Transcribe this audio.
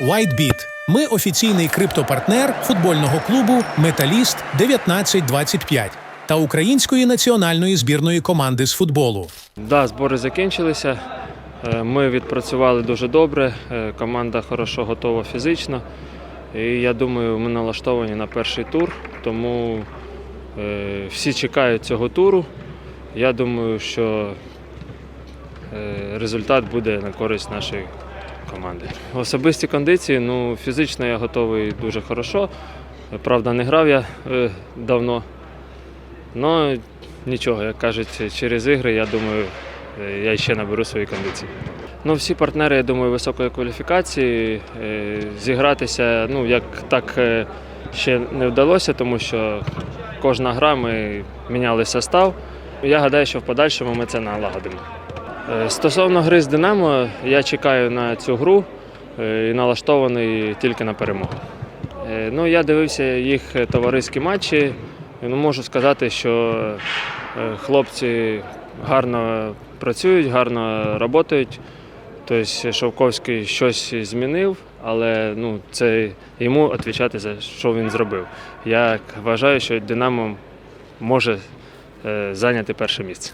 WhiteBit. Ми офіційний криптопартнер футбольного клубу Металіст 1925 та української національної збірної команди з футболу. Да, збори закінчилися. Е, Ми відпрацювали дуже добре. е, Команда хорошо готова фізично. І я думаю, ми налаштовані на перший тур, тому е, всі чекають цього туру. Я думаю, що результат буде на користь нашої команди. Особисті кондиції, ну, фізично я готовий дуже хорошо. Правда, не грав я е, давно. Ну, нічого, як кажуть, через ігри, я думаю, е, я ще наберу свої кондиції. Ну, всі партнери, я думаю, високої кваліфікації. Е, Зігратися, ну, як так е, ще не вдалося, тому що кожна гра ми міняли состав. Я гадаю, що в подальшому ми це налагодимо. Е, Стосовно гри з Динамо, я чекаю на цю гру е, і налаштований тільки на перемогу. Е, Ну, я дивився їх товариські матчі. Ну, можу сказати, що хлопці гарно працюють, гарно працюють. Тобто Шовковський щось змінив, але ну, це йому відповідати за що він зробив. Я вважаю, що Динамо може зайняти перше місце.